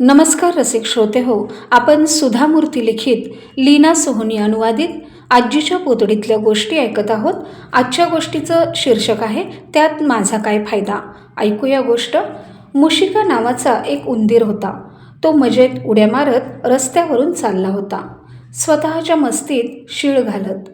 नमस्कार रसिक श्रोते हो आपण सुधा मूर्ती लिखित लीना सोहनी अनुवादित आजीच्या पोतडीतल्या गोष्टी ऐकत आहोत. आजच्या गोष्टीचं शीर्षक आहे त्यात माझा काय फायदा? ऐकूया गोष्ट. मुशिका नावाचा एक उंदीर होता. तो मजेत उड्या मारत रस्त्यावरून चालला होता. स्वतःच्या मस्तीत शीळ घालत.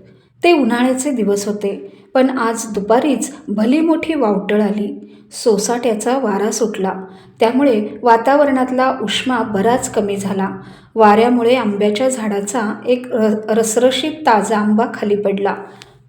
ते उन्हाळ्याचे दिवस होते. पण आज दुपारीच भली मोठी वावटळ आली. सोसाट्याचा वारा सुटला. त्यामुळे वातावरणातला उष्मा बराच कमी झाला. वाऱ्यामुळे आंब्याच्या झाडाचा एक र रसरशीत ताजा आंबा खाली पडला.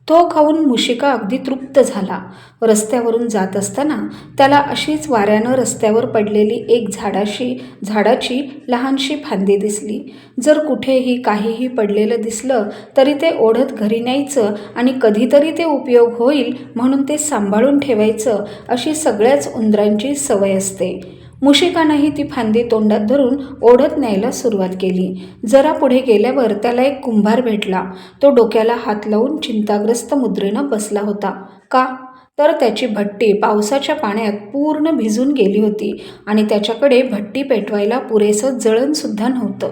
तो खाऊन मुशिका अगदी तृप्त झाला. रस्त्यावरून जात असताना त्याला अशीच वाऱ्यानं रस्त्यावर पडलेली एक झाडाशी झाडाची लहानशी फांदी दिसली. जर कुठेही काहीही पडलेलं दिसलं तरी ते ओढत घरी न्यायचं आणि कधीतरी ते उपयोग होईल म्हणून ते सांभाळून ठेवायचं अशी सगळ्याच उंदरांची सवय असते. मुशिकानंही ती फांदी तोंडात धरून ओढत न्यायला सुरुवात केली. जरा पुढे गेल्यावर त्याला एक कुंभार भेटला. तो डोक्याला हात लावून चिंताग्रस्त मुद्रेनं बसला होता. का? तर त्याची भट्टी पावसाच्या पाण्यात पूर्ण भिजून गेली होती आणि त्याच्याकडे भट्टी पेटवायला पुरेसं जळणसुद्धा नव्हतं.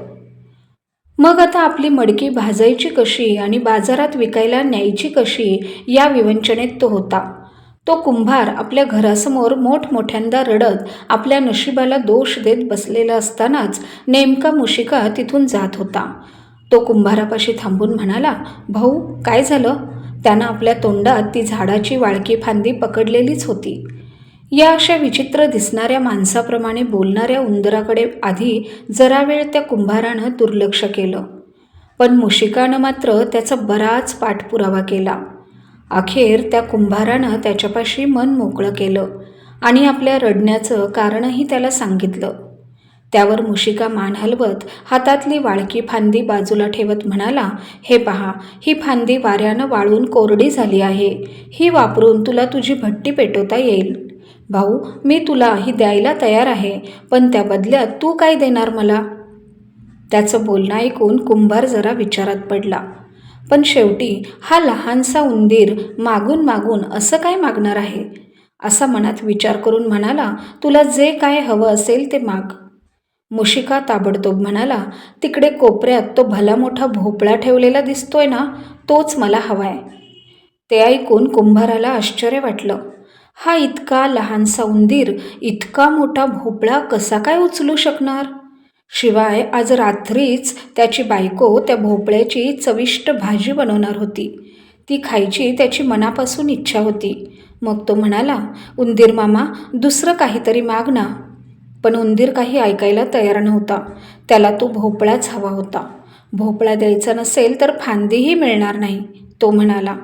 मग आता आपली मडकी भाजायची कशी आणि बाजारात विकायला न्यायची कशी या विवंचनेत तो होता. तो कुंभार आपल्या घरासमोर मोठमोठ्यांदा रडत आपल्या नशिबाला दोष देत बसलेला असतानाच नेमका मुशिका तिथून जात होता. तो कुंभारापाशी थांबून म्हणाला भाऊ काय झालं? त्यानं आपल्या तोंडात ती झाडाची वाळकी फांदी पकडलेलीच होती. या अशा विचित्र दिसणाऱ्या माणसाप्रमाणे बोलणाऱ्या उंदराकडे आधी जरा वेळ त्या कुंभारानं दुर्लक्ष केलं. पण मुशिकानं मात्र त्याचा बराच पाठपुरावा केला. अखेर त्या कुंभारानं त्याच्यापाशी मन मोकळं केलं आणि आपल्या रडण्याचं कारणही त्याला सांगितलं. त्यावर मुशिका मान हलवत हातातली वाळकी फांदी बाजूला ठेवत म्हणाला हे पहा ही फांदी वाऱ्यानं वाळून कोरडी झाली आहे. ही वापरून तुला तुझी भट्टी पेटवता येईल. भाऊ मी तुला ही द्यायला तयार आहे पण त्या बदल्यात तू काय देणार मला? त्याचं बोलणं ऐकून कुंभार जरा विचारात पडला. पण शेवटी हा लहानसा उंदीर मागून मागून असं काय मागणार आहे? असा मनात विचार करून म्हणाला तुला जे काय हवं असेल ते माग. मुशिका ताबडतोब म्हणाला तिकडे कोपऱ्यात तो भला मोठा भोपळा ठेवलेला दिसतोय ना तोच मला हवाय. ते ऐकून कुंभाराला आश्चर्य वाटलं. हा इतका लहानसा उंदीर इतका मोठा भोपळा कसा काय उचलू शकणार? शिवाय आज रात्रीच त्याची बायको त्या भोपळ्याची चविष्ट भाजी बनवणार होती. ती खायची त्याची मनापासून इच्छा होती. मग तो म्हणाला उंदीर मामा दुसरं काहीतरी माग ना. पण उंदीर काही ऐकायला तयार नव्हता. त्याला तो भोपळाच हवा होता. भोपळा द्यायचा नसेल तर फांदीही मिळणार नाही तो म्हणाला.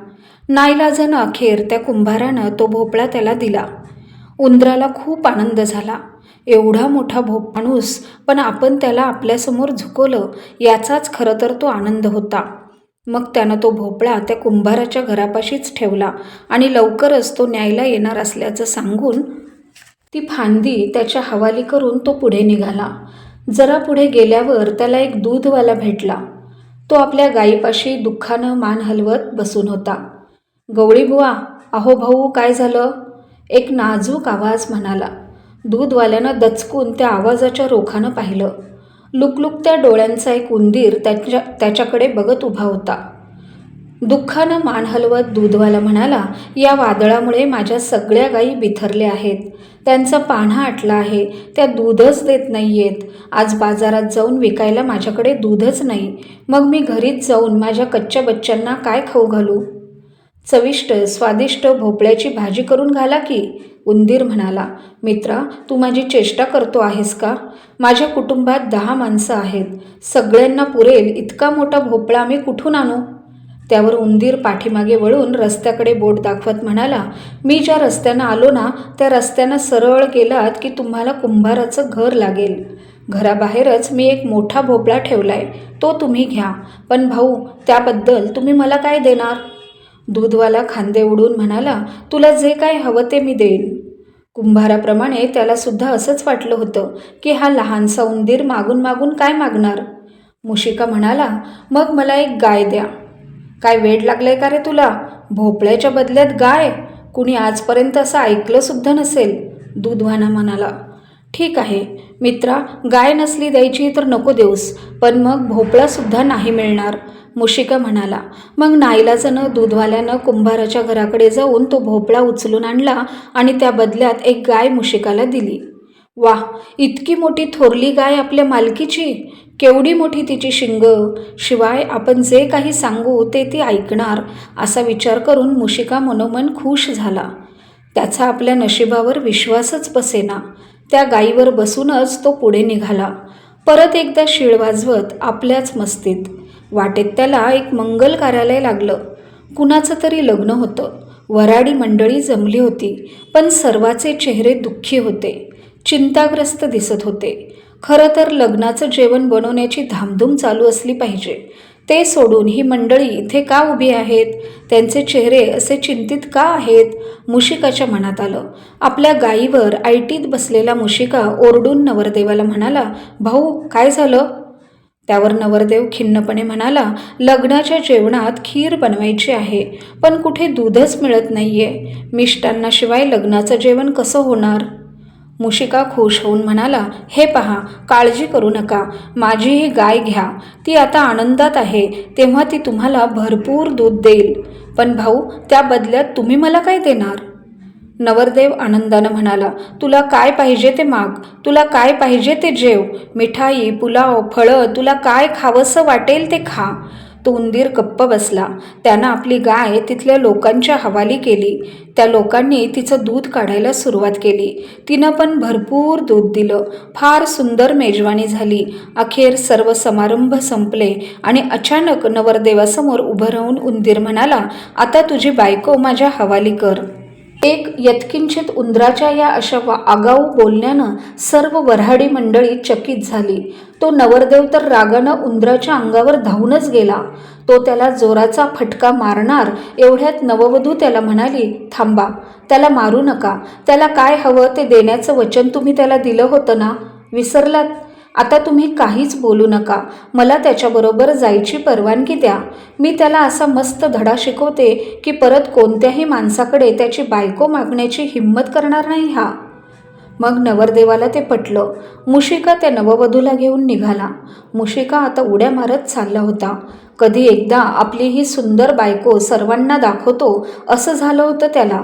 नाईलाजानं अखेर त्या कुंभारानं तो भोपळा त्याला दिला. उंदराला खूप आनंद झाला. एवढा मोठा भोप माणूस पण आपण त्याला आपल्यासमोर झुकवलं याचाच खरं तर तो आनंद होता. मग त्यानं तो भोपळा त्या कुंभाराच्या घरापाशीच ठेवला आणि लवकरच तो न्यायला येणार असल्याचं सांगून ती फांदी त्याच्या हवाली करून तो पुढे निघाला. जरा पुढे गेल्यावर त्याला एक दूधवाला भेटला. तो आपल्या गायीपाशी दुःखानं मान हलवत बसून होता. गवळीबुवा अहो भाऊ काय झालं? एक नाजूक आवाज म्हणाला. दूधवाल्यानं दचकून त्या आवाजाच्या रोखानं पाहिलं. लुकलुकत्या डोळ्यांचा एक उंदीर त्याच्या त्याच्याकडे बघत उभा होता. दुःखानं मान हलवत दूधवाला म्हणाला या वादळामुळे माझ्या सगळ्या गायी बिथरल्या आहेत. त्यांचा पान्हा आटला आहे. त्या दूधच देत नाही आहेत आज बाजारात जाऊन विकायला माझ्याकडे दूधच नाही. मग मी घरीच जाऊन माझ्या कच्च्या बच्च्यांना काय खाऊ घालू? चविष्ट स्वादिष्ट भोपळ्याची भाजी करून घाला की? उंदीर म्हणाला मित्रा तू माझी चेष्टा करतो आहेस का? माझ्या कुटुंबात दहा माणसं आहेत. सगळ्यांना पुरेल इतका मोठा भोपळा मी कुठून आणू? त्यावर उंदीर पाठीमागे वळून रस्त्याकडे बोट दाखवत म्हणाला मी ज्या रस्त्यानं आलो ना त्या रस्त्यानं सरळ गेलात की तुम्हाला कुंभाराचं घर लागेल. घराबाहेरच मी एक मोठा भोपळा ठेवला आहे तो तुम्ही घ्या. पण भाऊ त्याबद्दल तुम्ही मला काय देणार? दूधवाला खांदे उडून म्हणाला तुला जे काय हवं ते मी देईन. कुंभाराप्रमाणे त्याला सुद्धा असंच वाटलं होतं की हा लहानसा उंदीर मागून मागून काय मागणार? मुशिका म्हणाला मग मला एक गाय द्या. काय वेड लागलाय का रे तुला? भोपळ्याच्या बदल्यात गाय? कुणी आजपर्यंत असं ऐकलं सुद्धा नसेल. दूधवाना म्हणाला ठीक आहे मित्रा गाय नसली द्यायची तर नको देऊस पण मग भोपळासुद्धा नाही मिळणार. मुशिका म्हणाला मग नाईलाजानं दूधवाल्यानं कुंभाराच्या घराकडे जाऊन तो भोपळा उचलून आणला आणि त्या बदल्यात एक गाय मुशिकाला दिली. वा इतकी मोठी थोरली गाय आपल्या मालकीची? केवढी मोठी तिची शिंग? शिवाय आपण जे काही सांगू ते ती ऐकणार असा विचार करून मुशिका मनोमन खुश झाला. त्याचा आपल्या नशिबावर विश्वासच बसेना. त्या गायीवर बसूनच तो पुढे निघाला. परत एकदा शिळ वाजवत आपल्याच मस्तीत. वाटेत त्याला एक मंगल कार्यालय लागलं. कुणाचं तरी लग्न होतं. वराडी मंडळी जमली होती पण सर्वाचे चेहरे दुःखी होते. चिंताग्रस्त दिसत होते. खरं तर लग्नाचं जेवण बनवण्याची धामधूम चालू असली पाहिजे. ते सोडून ही मंडळी इथे का उभी आहेत? त्यांचे चेहरे असे चिंतित का आहेत? मुशिकाच्या मनात आलं. आपल्या गायीवर आयटीत बसलेला मुशिका ओरडून नवरदेवाला म्हणाला भाऊ काय झालं? त्यावर नवरदेव खिन्नपणे म्हणाला लग्नाच्या जेवणात खीर बनवायची आहे पण कुठे दूधच मिळत नाहीये. मिष्टांनाशिवाय लग्नाचं जेवण कसं होणार? मुशिका खुश होऊन म्हणाला हे पहा काळजी करू नका. माझी ही गाय घ्या. ती आता आनंदात आहे. तेव्हा ती तुम्हाला भरपूर दूध देईल. पण भाऊ त्या बदल्यात तुम्ही मला काय देणार? नवरदेव आनंदानं म्हणाला तुला काय पाहिजे ते माग तुला काय पाहिजे ते जेव मिठाई पुलाव फळं तुला काय खावंसं वाटेल ते खा. तो उंदीर गप्प बसला. त्यानं आपली गाय तिथल्या लोकांच्या हवाली केली. त्या लोकांनी तिचं दूध काढायला सुरुवात केली. तिनं पण भरपूर दूध दिलं. फार सुंदर मेजवानी झाली. अखेर सर्व समारंभ संपले आणि अचानक नवरदेवासमोर उभं राहून उंदीर म्हणाला आता तुझी बायको माझ्या हवाली कर. एक यत्किंचित उंदराच्या या अशा वा आगाऊ बोलण्यानं सर्व वऱ्हाडी मंडळी चकित झाली. तो नवरदेव तर रागानं उंदराच्या अंगावर धावूनच गेला. तो त्याला जोराचा फटका मारणार एवढ्यात नववधू त्याला म्हणाली थांबा त्याला मारू नका. त्याला काय हवं ते देण्याचं वचन तुम्ही त्याला दिलं होतं ना? विसरलात? आता तुम्ही काहीच बोलू नका. मला त्याच्याबरोबर जायची परवानगी द्या. मी त्याला असा मस्त धडा शिकवते की परत कोणत्याही माणसाकडे त्याची बायको मागण्याची हिंमत करणार नाही हा. मग नवरदेवाला ते पटलं. मुशिका त्या नववधूला घेऊन निघाला. मुशिका आता उड्या मारत चालला होता. कधी एकदा आपली ही सुंदर बायको सर्वांना दाखवतो असं झालं होतं त्याला.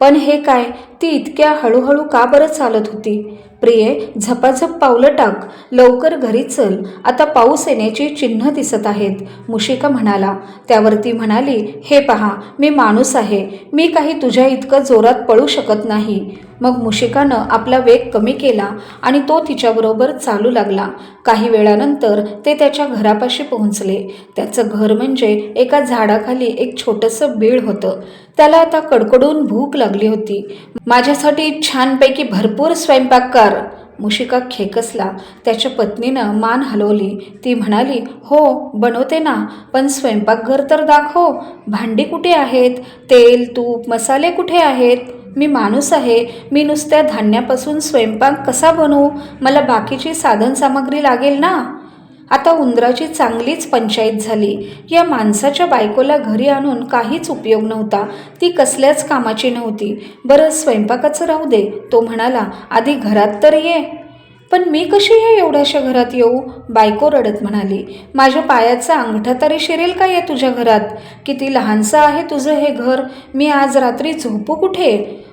पण हे काय? ती इतक्या हळूहळू का बरं चालत होती? प्रिये झपाझप पावलं टाक लवकर घरी चल आता पाऊस येण्याची चिन्ह दिसत आहेत. मुशिका म्हणाला त्यावर ती म्हणाली हे पहा मी माणूस आहे मी काही तुझ्या इतकं जोरात पळू शकत नाही. मग मुशिकानं आपला वेग कमी केला आणि तो तिच्याबरोबर चालू लागला. काही वेळानंतर ते त्याच्या घरापाशी पोहोचले. त्याचं घर म्हणजे एका झाडाखाली एक छोटंसं बीळ होतं. त्याला आता कडकडून भूक लागली होती. माझ्यासाठी छानपैकी भरपूर स्वयंपाक कर मुशिका खेकसला त्याच्या पत्नीनं मान हलवली. ती म्हणाली हो बनवते ना पण स्वयंपाकघर तर दाखव. भांडी कुठे आहेत? तेल तूप मसाले कुठे आहेत? मी माणूस आहे. मी नुसत्या धान्यापासून स्वयंपाक कसा बनवू? मला बाकीची साधनसामग्री लागेल ना? आता उंदराची चांगलीच पंचायत झाली. या माणसाच्या बायकोला घरी आणून काहीच उपयोग नव्हता. ती कसल्याच कामाची नव्हती. बरं स्वयंपाकाचं राहू दे. तो म्हणाला आधी घरात तर ये. पण मी कशी ये एवढ्याशा घरात येऊ? बायको रडत म्हणाली. माझ्या पायाचा अंगठा तरी शिरेल का या तुझ्या घरात? किती लहानसं आहे तुझं हे घर. मी आज रात्री झोपू कुठे?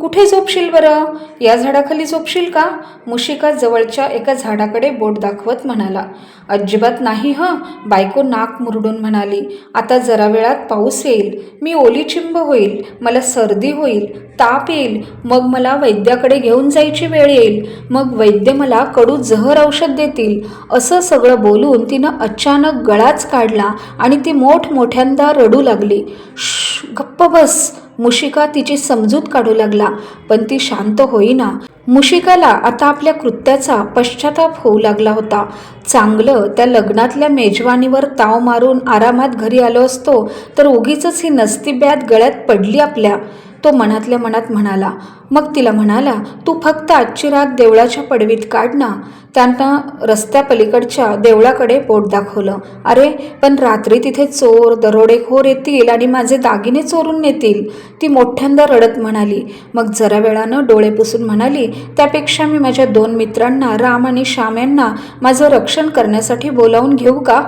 कुठे झोपशील बरं? या झाडाखाली झोपशील का? मुशिका जवळच्या एका झाडाकडे बोट दाखवत म्हणाला. अजिबात नाही हं. बायको नाक मुरडून म्हणाली. आता जरा वेळात पाऊस येईल. मी ओली चिंब होईल. मला सर्दी होईल. ताप येईल. मग मला वैद्याकडे घेऊन जायची वेळ येईल. मग वैद्य मला कडू जहर औषध देतील. असं सगळं बोलून तिनं अचानक गळाच काढला आणि ती मोठमोठ्यांदा रडू लागली. श गप्प बस. मुशिका तिची समजूत काढू लागला पण ती शांत होईना. मुशिकाला आता आपल्या कृत्याचा पश्चाताप होऊ लागला होता. चांगलं त्या लग्नातल्या मेजवानीवर ताव मारून आरामात घरी आलो असतो तर उगीच ही नसती ब्यात गळ्यात पडली आपल्या. तो मनातल्या मनात म्हणाला मग तिला म्हणाला तू फक्त आजची रात देवळाच्या पडवीत काढ ना. त्यांना रस्त्यापलीकडच्या देवळाकडे बोट दाखवलं. अरे पण रात्री तिथे चोर दरोडेखोर येतील आणि माझे दागिने चोरून नेतील. ती मोठ्यांदा रडत म्हणाली. मग जरा वेळानं डोळे पुसून म्हणाली त्यापेक्षा मी माझ्या दोन मित्रांना राम आणि श्याम यांना माझं रक्षण करण्यासाठी बोलावून घेऊ का?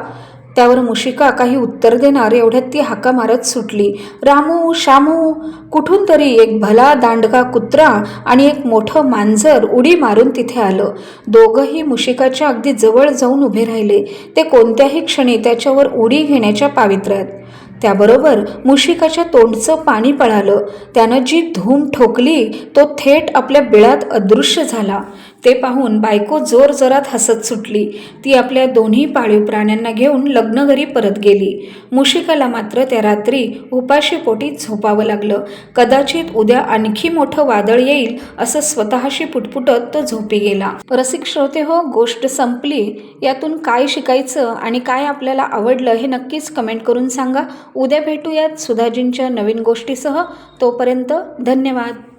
त्यावर मुशिका काही उत्तर देणार एवढ्यात ती हाका मारत सुटली. रामू शामू कुठून तरी एक भला दांडका कुत्रा आणि एक मोठं मांजर उडी मारून तिथे आलं. दोघंही मुशिकाच्या अगदी जवळ जाऊन उभे राहिले. ते कोणत्याही क्षणी त्याच्यावर उडी घेण्याच्या पावित्र्यात. त्याबरोबर मुशिकाच्या तोंडचं पाणी पळालं. त्यानं जी धूम ठोकली तो थेट आपल्या बिळात अदृश्य झाला. ते पाहून बायको जोर जोरात हसत सुटली. ती आपल्या दोन्ही पाळीव प्राण्यांना घेऊन लग्नघरी परत गेली. मुशिकाला मात्र त्या रात्री उपाशीपोटी झोपावं लागलं. कदाचित उद्या आणखी मोठं वादळ येईल असं स्वतःशी पुटपुटत तो झोपी गेला. रसिक श्रोते हो गोष्ट संपली. यातून काय शिकायचं आणि काय आपल्याला आवडलं हे नक्कीच कमेंट करून सांगा. उद्या भेटूयात सुधाजींच्या नवीन गोष्टीसह. तोपर्यंत धन्यवाद.